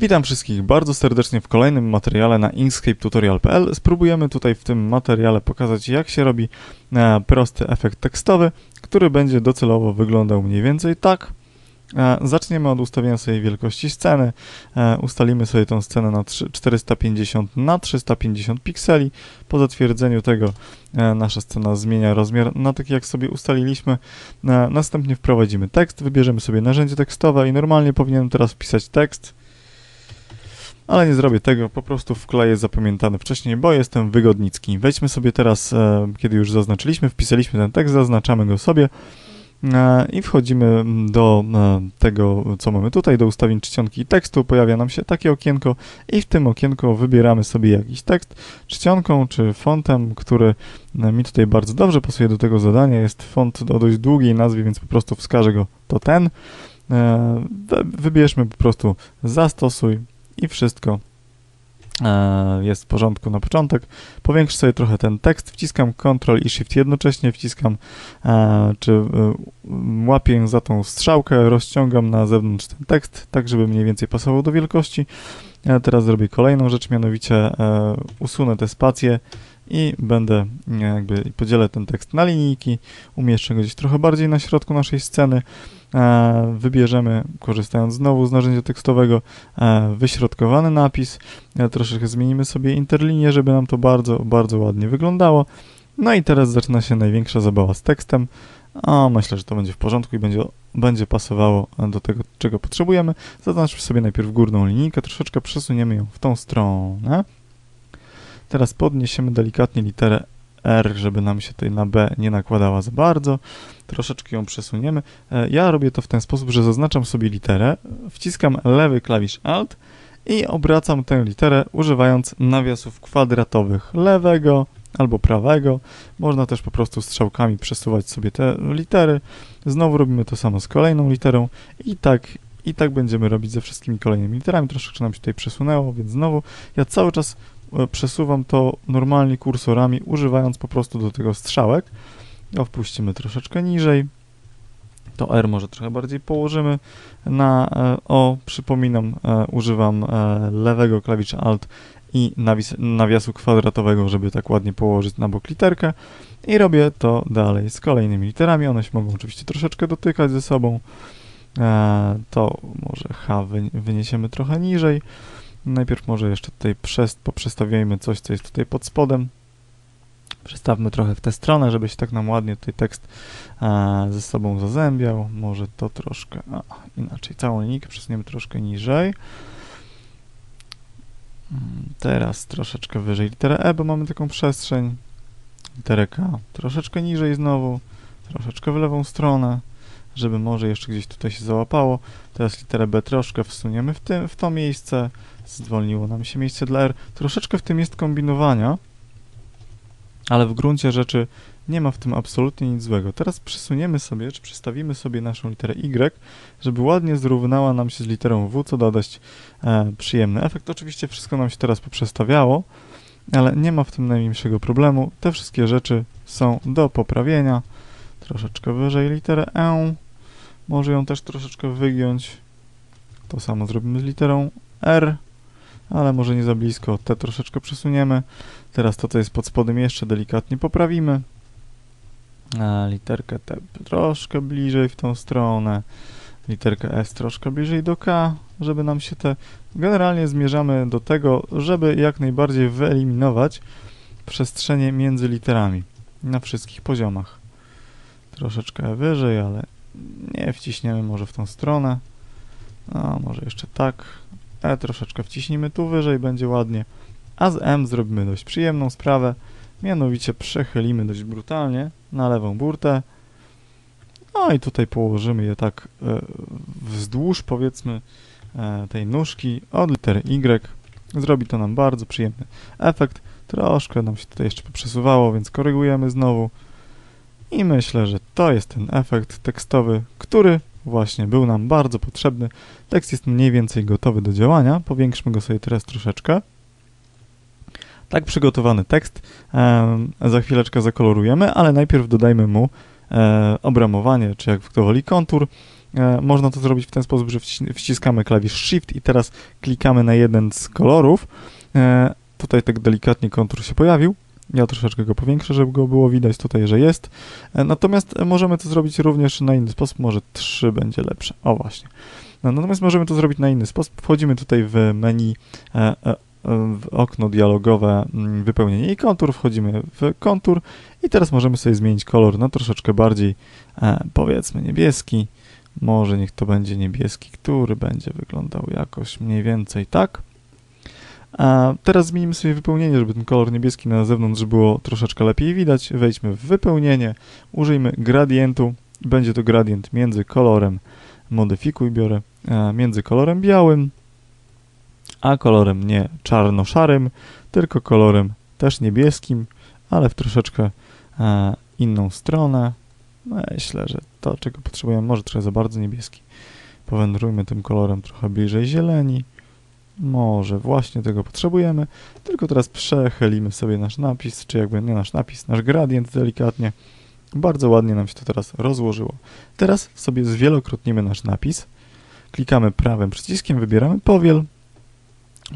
Witam wszystkich bardzo serdecznie w kolejnym materiale na inkscape-tutorial.pl. Spróbujemy tutaj w tym materiale pokazać jak się robi e, prosty efekt tekstowy, który będzie docelowo wyglądał mniej więcej tak. E, zaczniemy od ustawienia sobie wielkości sceny. E, ustalimy sobie tą scenę na 3, 450 na 350 pikseli. Po zatwierdzeniu tego nasza scena zmienia rozmiar na taki jak sobie ustaliliśmy. Następnie wprowadzimy tekst, wybierzemy sobie narzędzie tekstowe i normalnie powinienem teraz wpisać tekst ale nie zrobię tego, po prostu wkleję zapamiętany wcześniej, bo jestem wygodnicki. Wejdźmy sobie teraz, e, kiedy już zaznaczyliśmy, wpisaliśmy ten tekst, zaznaczamy go sobie e, i wchodzimy do e, tego, co mamy tutaj, do ustawień czcionki tekstu, pojawia nam się takie okienko i w tym okienku wybieramy sobie jakiś tekst czcionką czy fontem, który mi tutaj bardzo dobrze pasuje do tego zadania. Jest font o dość długiej nazwie, więc po prostu wskażę go, to ten. Wybierzmy po prostu zastosuj, i wszystko e, jest w porządku na początek. Powiększę sobie trochę ten tekst, wciskam Ctrl i Shift jednocześnie, wciskam e, czy e, łapię za tą strzałkę, rozciągam na zewnątrz ten tekst, tak żeby mniej więcej pasował do wielkości. Teraz zrobię kolejną rzecz, mianowicie usunę te spacje i będę jakby podzielę ten tekst na linijki, umieszczę go gdzieś trochę bardziej na środku naszej sceny. E, wybierzemy, korzystając znowu z narzędzia tekstowego, e, wyśrodkowany napis. E, troszeczkę zmienimy sobie interlinię, żeby nam to bardzo, bardzo ładnie wyglądało. No i teraz zaczyna się największa zabawa z tekstem. O, myślę, że to będzie w porządku i będzie, będzie pasowało do tego, czego potrzebujemy. Zaznaczmy sobie najpierw górną linijkę, troszeczkę przesuniemy ją w tą stronę. Teraz podniesiemy delikatnie literę R, żeby nam się tutaj na B nie nakładała za bardzo. Troszeczkę ją przesuniemy. E, ja robię to w ten sposób, że zaznaczam sobie literę, wciskam lewy klawisz Alt i obracam tę literę używając nawiasów kwadratowych lewego albo prawego. Można też po prostu strzałkami przesuwać sobie te litery. Znowu robimy to samo z kolejną literą i tak i tak będziemy robić ze wszystkimi kolejnymi literami. Troszeczkę nam się tutaj przesunęło, więc znowu ja cały czas E, przesuwam to normalnie kursorami, używając po prostu do tego strzałek. Wpuścimy troszeczkę niżej. To R może trochę bardziej położymy na e, O. Przypominam, e, używam lewego klawisza Alt i nawiasu kwadratowego, żeby tak ładnie położyć na bok literkę. I robię to dalej z kolejnymi literami. One się mogą oczywiście troszeczkę dotykać ze sobą. To może H wyniesiemy trochę niżej. Najpierw może jeszcze tutaj przest, poprzestawiajmy coś, co jest tutaj pod spodem. Przestawmy trochę w tę stronę, żeby się tak nam ładnie tutaj tekst e, ze sobą zazębiał. Może to troszkę a, inaczej. Całą linijkę przesuniemy troszkę niżej. Mm, teraz troszeczkę wyżej literę E, bo mamy taką przestrzeń. Literę K troszeczkę niżej znowu. Troszeczkę w lewą stronę, żeby może jeszcze gdzieś tutaj się załapało. Teraz literę B troszkę wsuniemy w, tym, w to miejsce zwolniło nam się miejsce dla R. Troszeczkę w tym jest kombinowania, ale w gruncie rzeczy nie ma w tym absolutnie nic złego. Teraz przesuniemy sobie, czy przestawimy sobie naszą literę Y, żeby ładnie zrównała nam się z literą W, co da dość e, przyjemny efekt. Oczywiście wszystko nam się teraz poprzestawiało, ale nie ma w tym najmniejszego problemu. Te wszystkie rzeczy są do poprawienia. Troszeczkę wyżej literę E. Może ją też troszeczkę wygiąć. To samo zrobimy z literą R ale może nie za blisko. Te troszeczkę przesuniemy. Teraz to, co jest pod spodem, jeszcze delikatnie poprawimy. A literkę T troszkę bliżej w tą stronę. Literkę S troszkę bliżej do K, żeby nam się te... Generalnie zmierzamy do tego, żeby jak najbardziej wyeliminować przestrzenie między literami na wszystkich poziomach. Troszeczkę wyżej, ale nie wciśniemy może w tą stronę. A może jeszcze tak. E troszeczkę wciśnijmy tu wyżej, będzie ładnie. A z M zrobimy dość przyjemną sprawę, mianowicie przechylimy dość brutalnie na lewą burtę. No i tutaj położymy je tak e, wzdłuż, powiedzmy, e, tej nóżki od litery Y. Zrobi to nam bardzo przyjemny efekt. Troszkę nam się tutaj jeszcze przesuwało, więc korygujemy znowu. I myślę, że to jest ten efekt tekstowy, który właśnie był nam bardzo potrzebny. Tekst jest mniej więcej gotowy do działania. Powiększmy go sobie teraz troszeczkę. Tak przygotowany tekst e, za chwileczkę zakolorujemy, ale najpierw dodajmy mu e, obramowanie, czy jak kto woli kontur. e, można to zrobić w ten sposób, że wci- wciskamy klawisz Shift i teraz klikamy na jeden z kolorów. E, tutaj tak delikatnie kontur się pojawił. Ja troszeczkę go powiększę, żeby go było widać tutaj, że jest. E, Natomiast możemy to zrobić również na inny sposób, może 3 będzie lepsze. O właśnie. No, natomiast możemy to zrobić na inny sposób. Wchodzimy tutaj w menu, e, e, w okno dialogowe mm, wypełnienie i kontur, wchodzimy w kontur i teraz możemy sobie zmienić kolor na troszeczkę bardziej, powiedzmy, niebieski. Może niech to będzie niebieski, który będzie wyglądał jakoś mniej więcej tak. A teraz zmienimy sobie wypełnienie, żeby ten kolor niebieski na zewnątrz było troszeczkę lepiej widać. Wejdźmy w wypełnienie, użyjmy gradientu. Będzie to gradient między kolorem, modyfikuj biorę, e, między kolorem białym, a kolorem nie czarno-szarym, tylko kolorem też niebieskim, ale w troszeczkę e, inną stronę. Myślę, że to, czego potrzebujemy, może trochę za bardzo niebieski. Powędrujmy tym kolorem trochę bliżej zieleni. Może właśnie tego potrzebujemy, tylko teraz przechylimy sobie nasz napis, czy jakby nie nasz napis, nasz gradient delikatnie. Bardzo ładnie nam się to teraz rozłożyło. Teraz sobie zwielokrotnimy nasz napis. Klikamy prawym przyciskiem, wybieramy powiel.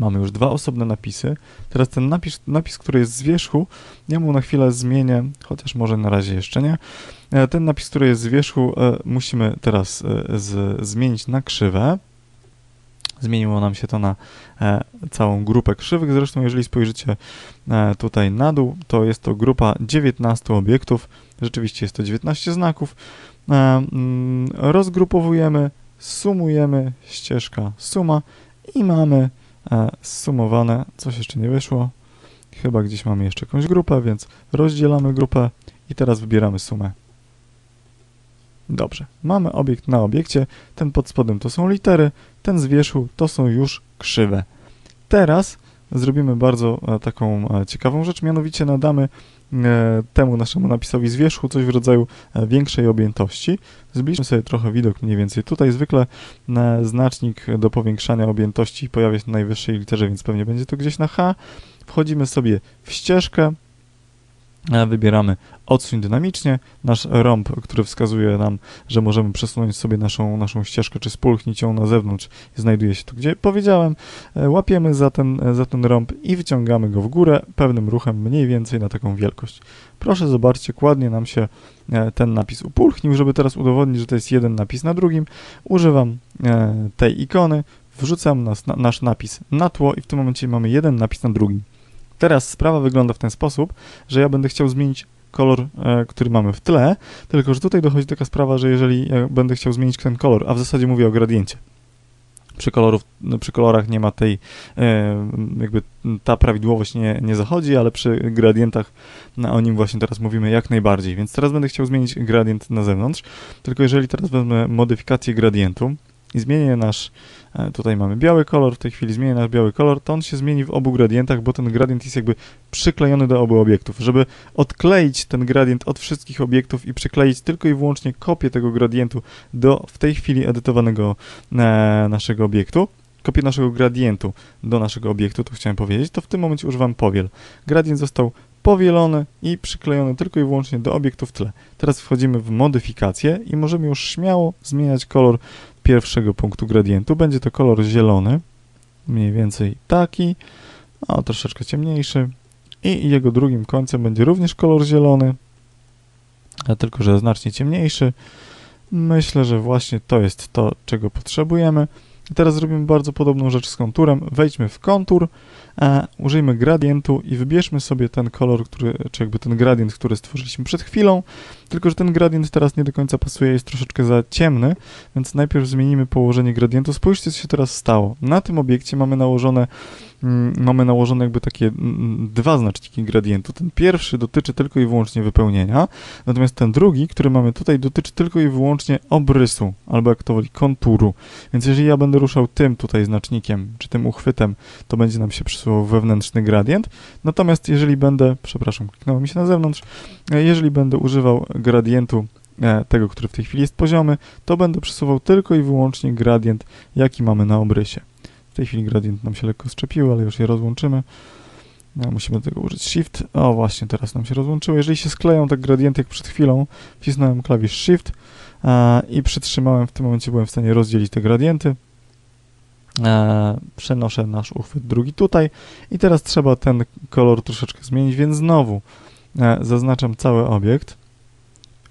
Mamy już dwa osobne napisy. Teraz ten napis, napis, który jest z wierzchu, ja mu na chwilę zmienię, chociaż może na razie jeszcze nie. E, Ten napis, który jest z wierzchu, e, musimy teraz e, z, zmienić na krzywe. Zmieniło nam się to na e, całą grupę krzywych. Zresztą, jeżeli spojrzycie e, tutaj na dół, to jest to grupa 19 obiektów. Rzeczywiście jest to 19 znaków. E, mm, rozgrupowujemy, sumujemy, ścieżka suma i mamy sumowane. Coś jeszcze nie wyszło. Chyba gdzieś mamy jeszcze jakąś grupę, więc rozdzielamy grupę i teraz wybieramy sumę. Dobrze, mamy obiekt na obiekcie, ten pod spodem to są litery, ten z wierzchu to są już krzywe. Teraz zrobimy bardzo e, taką e, ciekawą rzecz, mianowicie nadamy e, temu naszemu napisowi z wierzchu coś w rodzaju większej objętości. Zbliżmy sobie trochę widok mniej więcej. Tutaj zwykle znacznik do powiększania objętości pojawia się na najwyższej literze, więc pewnie będzie to gdzieś na H. Wchodzimy sobie w ścieżkę, wybieramy odsuń dynamicznie, nasz rąb, który wskazuje nam, że możemy przesunąć sobie naszą, naszą ścieżkę, czy spulchnić ją na zewnątrz, znajduje się tu, gdzie powiedziałem, E, łapiemy za ten, e, za ten rąb i wyciągamy go w górę pewnym ruchem mniej więcej na taką wielkość. Proszę zobaczcie, ładnie nam się e, ten napis. Upulchnił, żeby teraz udowodnić, że to jest jeden napis na drugim, używam tej ikony, wrzucam nas, na, nasz napis na tło i w tym momencie mamy jeden napis na drugim. Teraz sprawa wygląda w ten sposób, że ja będę chciał zmienić kolor, e, który mamy w tle, tylko że tutaj dochodzi taka sprawa, że jeżeli e, będę chciał zmienić ten kolor, a w zasadzie mówię o gradiencie, przy, kolorów, no, przy kolorach nie ma tej, e, jakby ta prawidłowość nie, nie zachodzi, ale przy gradientach no, o nim właśnie teraz mówimy jak najbardziej. Więc teraz będę chciał zmienić gradient na zewnątrz, tylko jeżeli teraz wezmę modyfikację gradientu i zmienię nasz, e, tutaj mamy biały kolor, w tej chwili zmienię nasz biały kolor, to on się zmieni w obu gradientach, bo ten gradient jest jakby przyklejony do obu obiektów. Żeby odkleić ten gradient od wszystkich obiektów i przykleić tylko i wyłącznie kopię tego gradientu do w tej chwili edytowanego e, naszego obiektu, kopię naszego gradientu do naszego obiektu, to chciałem powiedzieć, to w tym momencie używam powiel. Gradient został powielony i przyklejony tylko i wyłącznie do obiektu w tle. Teraz wchodzimy w modyfikację i możemy już śmiało zmieniać kolor pierwszego punktu gradientu. Będzie to kolor zielony, mniej więcej taki, a troszeczkę ciemniejszy. I jego drugim końcem będzie również kolor zielony, a tylko że znacznie ciemniejszy. Myślę, że właśnie to jest to, czego potrzebujemy. Teraz zrobimy bardzo podobną rzecz z konturem. Wejdźmy w kontur, e, użyjmy gradientu i wybierzmy sobie ten kolor, który, czy jakby ten gradient, który stworzyliśmy przed chwilą. Tylko, że ten gradient teraz nie do końca pasuje, jest troszeczkę za ciemny, więc najpierw zmienimy położenie gradientu. Spójrzcie, co się teraz stało. Na tym obiekcie mamy nałożone, mm, mamy nałożone jakby takie mm, dwa znaczniki gradientu. Ten pierwszy dotyczy tylko i wyłącznie wypełnienia, natomiast ten drugi, który mamy tutaj, dotyczy tylko i wyłącznie obrysu, albo jak to woli, konturu. Więc jeżeli ja będę ruszał tym tutaj znacznikiem, czy tym uchwytem, to będzie nam się przesuwał wewnętrzny gradient. Natomiast jeżeli będę, przepraszam, kliknęło mi się na zewnątrz, jeżeli będę używał gradientu e, tego, który w tej chwili jest poziomy, to będę przesuwał tylko i wyłącznie gradient, jaki mamy na obrysie. W tej chwili gradient nam się lekko szczepił, ale już je rozłączymy. No, musimy do tego użyć Shift. O, właśnie, teraz nam się rozłączyło. Jeżeli się skleją tak gradienty jak przed chwilą, wcisnąłem klawisz Shift, e, i przytrzymałem, w tym momencie byłem w stanie rozdzielić te gradienty. E, przenoszę nasz uchwyt drugi tutaj i teraz trzeba ten kolor troszeczkę zmienić, więc znowu e, zaznaczam cały obiekt,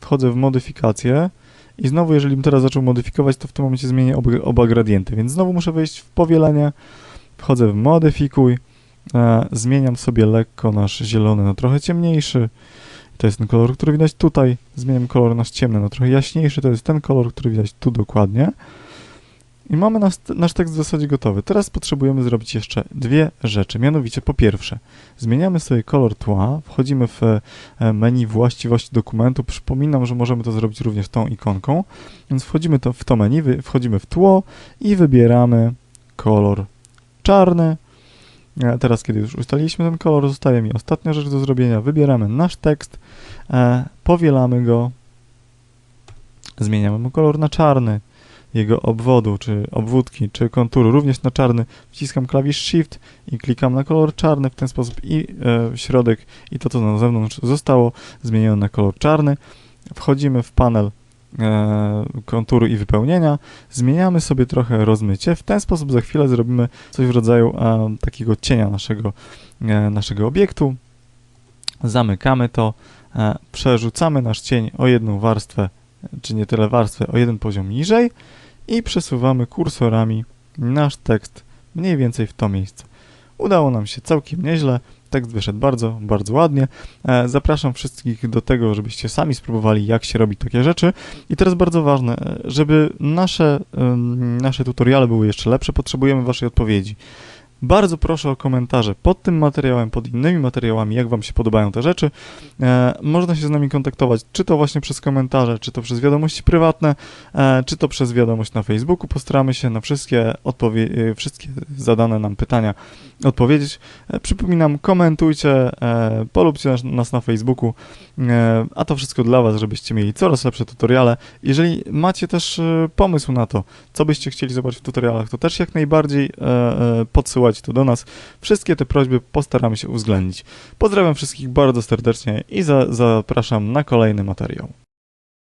wchodzę w modyfikację i znowu, jeżeli bym teraz zaczął modyfikować, to w tym momencie zmienię oba, oba gradienty, więc znowu muszę wejść w powielenie, wchodzę w modyfikuj, e, zmieniam sobie lekko nasz zielony na trochę ciemniejszy, to jest ten kolor, który widać tutaj, zmieniam kolor nasz ciemny na trochę jaśniejszy, to jest ten kolor, który widać tu dokładnie. I mamy nasz, nasz tekst w zasadzie gotowy. Teraz potrzebujemy zrobić jeszcze dwie rzeczy. Mianowicie, po pierwsze, zmieniamy sobie kolor tła, wchodzimy w e, menu właściwości dokumentu. Przypominam, że możemy to zrobić również tą ikonką. Więc wchodzimy to, w to menu, wchodzimy w tło i wybieramy kolor czarny. E, Teraz, kiedy już ustaliliśmy ten kolor, zostaje mi ostatnia rzecz do zrobienia. Wybieramy nasz tekst, e, powielamy go, zmieniamy mu kolor na czarny jego obwodu, czy obwódki, czy konturu, również na czarny. Wciskam klawisz Shift i klikam na kolor czarny w ten sposób i e, środek i to, co na zewnątrz zostało zmienione na kolor czarny. Wchodzimy w panel e, konturu i wypełnienia, zmieniamy sobie trochę rozmycie. W ten sposób za chwilę zrobimy coś w rodzaju e, takiego cienia naszego, e, naszego obiektu. Zamykamy to, e, przerzucamy nasz cień o jedną warstwę, czy nie tyle warstwę, o jeden poziom niżej i przesuwamy kursorami nasz tekst mniej więcej w to miejsce. Udało nam się całkiem nieźle. Tekst wyszedł bardzo, bardzo ładnie. E, Zapraszam wszystkich do tego, żebyście sami spróbowali, jak się robi takie rzeczy. I teraz bardzo ważne, e, żeby nasze, nasze tutoriale były jeszcze lepsze, potrzebujemy Waszej odpowiedzi. Bardzo proszę o komentarze pod tym materiałem, pod innymi materiałami, jak Wam się podobają te rzeczy. E, można się z nami kontaktować, czy to właśnie przez komentarze, czy to przez wiadomości prywatne, e, czy to przez wiadomość na Facebooku. Postaramy się na wszystkie, odpowie- e, wszystkie zadane nam pytania odpowiedzieć. E, przypominam, komentujcie, e, polubcie nas, nas na Facebooku, e, a to wszystko dla Was, żebyście mieli coraz lepsze tutoriale. Jeżeli macie też pomysł na to, co byście chcieli zobaczyć w tutorialach, to też jak najbardziej e, podsyłajcie to do nas. Wszystkie te prośby postaramy się uwzględnić. Pozdrawiam wszystkich bardzo serdecznie i za, zapraszam na kolejny materiał.